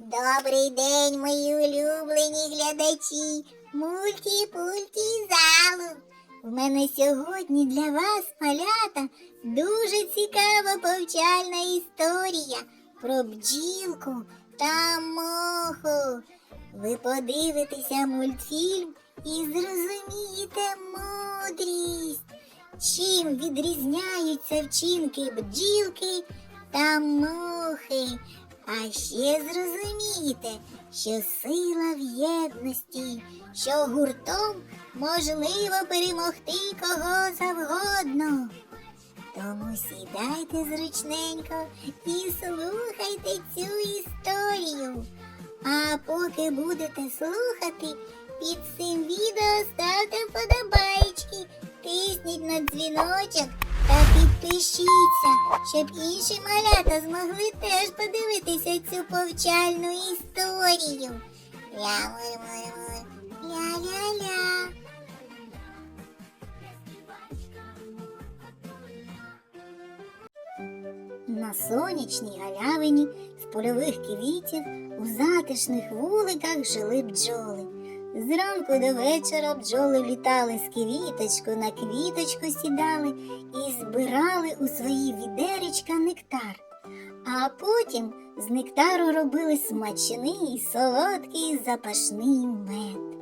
Добрий день, мої улюблені глядачі, мульті-пульті залу. У мене сьогодні для вас, малята, дуже цікава повчальна історія про бджілку та моху. Ви подивитеся мультфільм і зрозумієте мудрість, чим відрізняються вчинки бджілки та мухи. А ще зрозумієте, що сила в єдності, що гуртом можливо перемогти кого завгодно. Тому сідайте зручненько і слухайте цю історію. А поки будете слухати, під цим відео ставте вподобайки, тисніть на дзвіночок підпишіться, щоб інші малята змогли теж подивитися цю повчальну історію. Ля-мур-мур-мур, ля-ля-ля. На сонячній галявині з польових квітів у затишних вуликах жили бджоли. Зранку до вечора бджоли літали з квіточку на квіточку сідали і збирали у свої відеречка нектар. А потім з нектару робили смачний, солодкий запашний мед.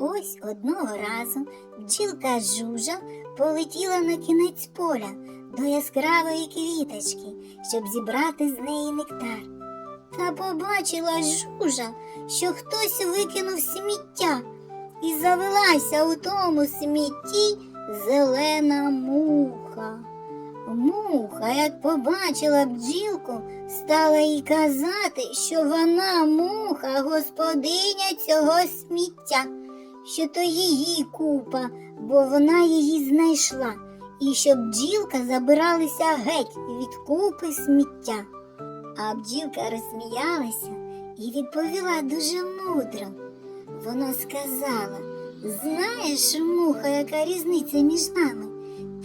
Ось одного разу бджілка жужа полетіла на кінець поля до яскравої квіточки, щоб зібрати з неї нектар. Та побачила жужа, що хтось викинув сміття, і завелася у тому смітті зелена муха. Муха, як побачила бджілку, стала їй казати, що вона муха, господиня цього сміття, що то її купа, бо вона її знайшла, і щоб бджілка забиралася геть від купи сміття. А бджілка розсміялася і відповіла дуже мудро. Вона сказала: Знаєш, муха, яка різниця між нами?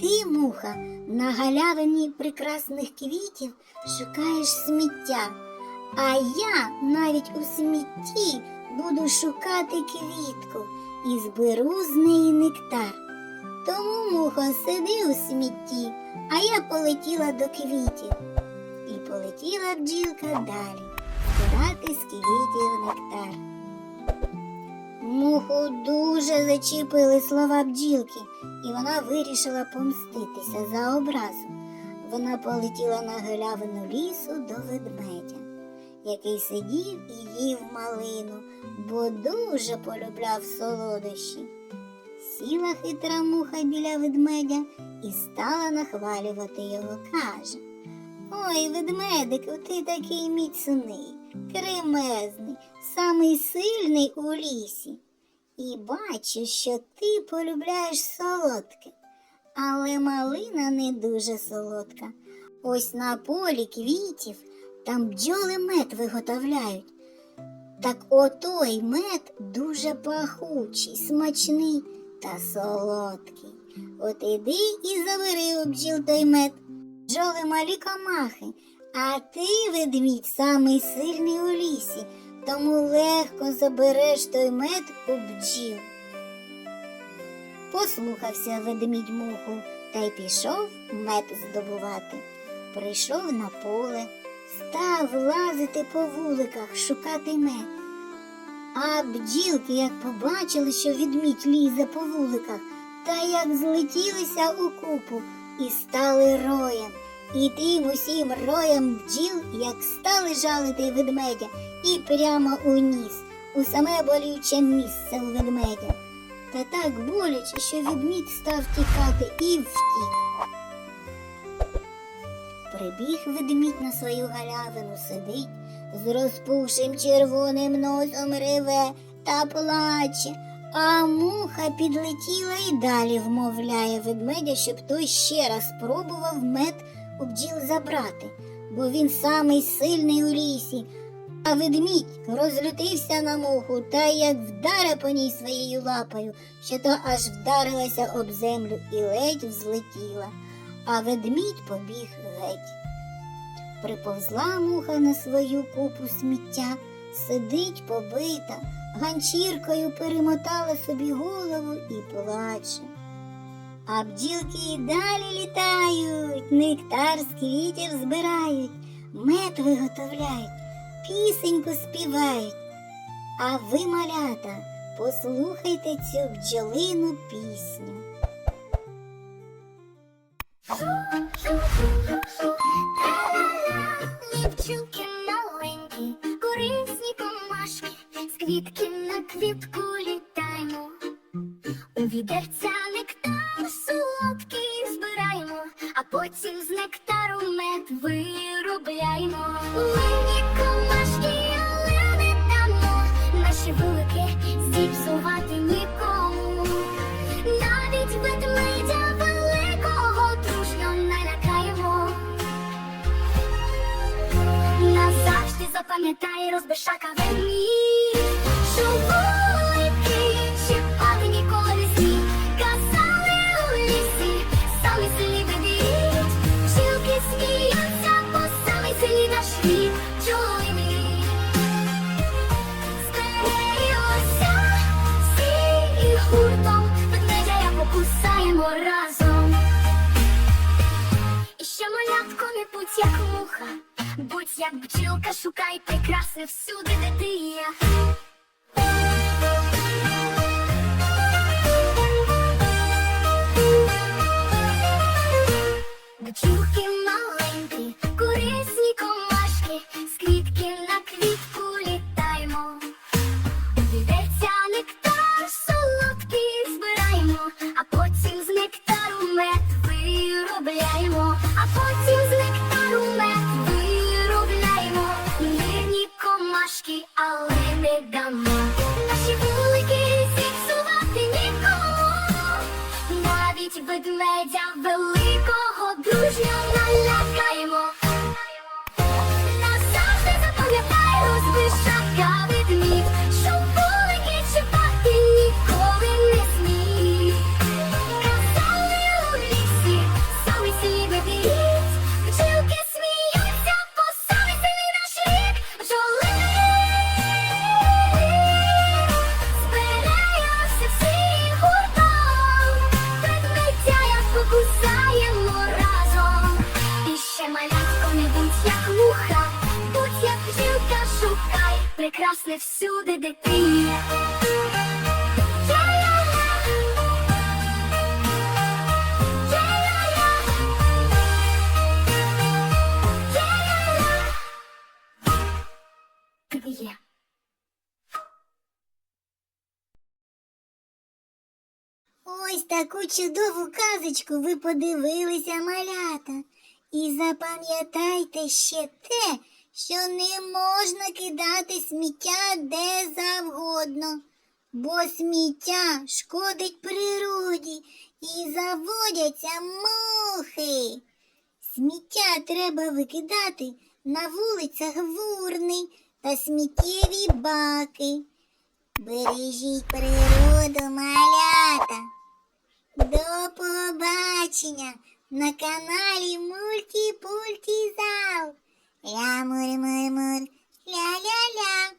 Ти, муха, на галявині прекрасних квітів шукаєш сміття, а я навіть у смітті буду шукати квітку і зберу з неї нектар. Тому, мухо, сиди у смітті, а я полетіла до квітів. Полетіла бджілка далі збирати з квітів нектар. Муху дуже зачепили слова бджілки, і вона вирішила помститися за образу. Вона полетіла на галявину лісу до ведмедя, який сидів і їв малину, бо дуже полюбляв солодощі. Сіла хитра муха біля ведмедя і стала нахвалювати його, каже. Ой, ведмедику, ти такий міцний, кремезний, самий сильний у лісі. І бачу, що ти полюбляєш солодке, але малина не дуже солодка. Ось на полі квітів там бджоли мед виготовляють. Так отой мед дуже пахучий, смачний та солодкий. От іди і забери у бджіл той мед бджоли малі комахи, а ти, ведмідь, самий сильний у лісі, тому легко забереш той мед у бджіл. Послухався ведмідь муху та й пішов мед здобувати. Прийшов на поле, став лазити по вуликах, шукати мед. А бджілки, як побачили, що ведмідь лізе по вуликах, та як злетілися у купу і стали роєм. І тим усім роєм бджіл, як стали жалити ведмедя, і прямо у ніс, у саме болюче місце у ведмедя. Та так боляче, що ведмідь став тікати і втік. Прибіг ведмідь на свою галявину сидить, з розпушим червоним носом реве та плаче. А муха підлетіла і далі вмовляє ведмедя, щоб той ще раз спробував мед у бджіл забрати, бо він самий сильний у лісі. А ведмідь розлютився на муху та як вдаре по ній своєю лапою, що то аж вдарилася об землю і ледь взлетіла, а ведмідь побіг геть. Приповзла муха на свою купу сміття, сидить побита, ганчіркою перемотала собі голову і плаче. А бджілки й далі літають, нектар з квітів збирають, мед виготовляють, пісеньку співають. А ви, малята, послухайте цю бджолину пісню. Квітки на квітку літаємо. У відерця нектар солодкий збираємо, а потім з нектару мед виробляємо. Гуртом, ведмедя я покусаємо разом. І ще малятко не будь як муха, будь як бджілка, шукай прикраси всюди, де ти є. Будь як муха, будь як бджілка, шукай, прекрасне всюди, де. Ти є. Ось таку чудову казочку ви подивилися, малята. І запам'ятайте ще те, що не можна кидати сміття де завгодно, бо сміття шкодить природі і заводяться мухи. Сміття треба викидати на вулицях в та сміттєві баки. Бережіть природу, малята. До побачення на каналі Мультіпультізал. Ля-мур-мур-мур, ля-ля-ля.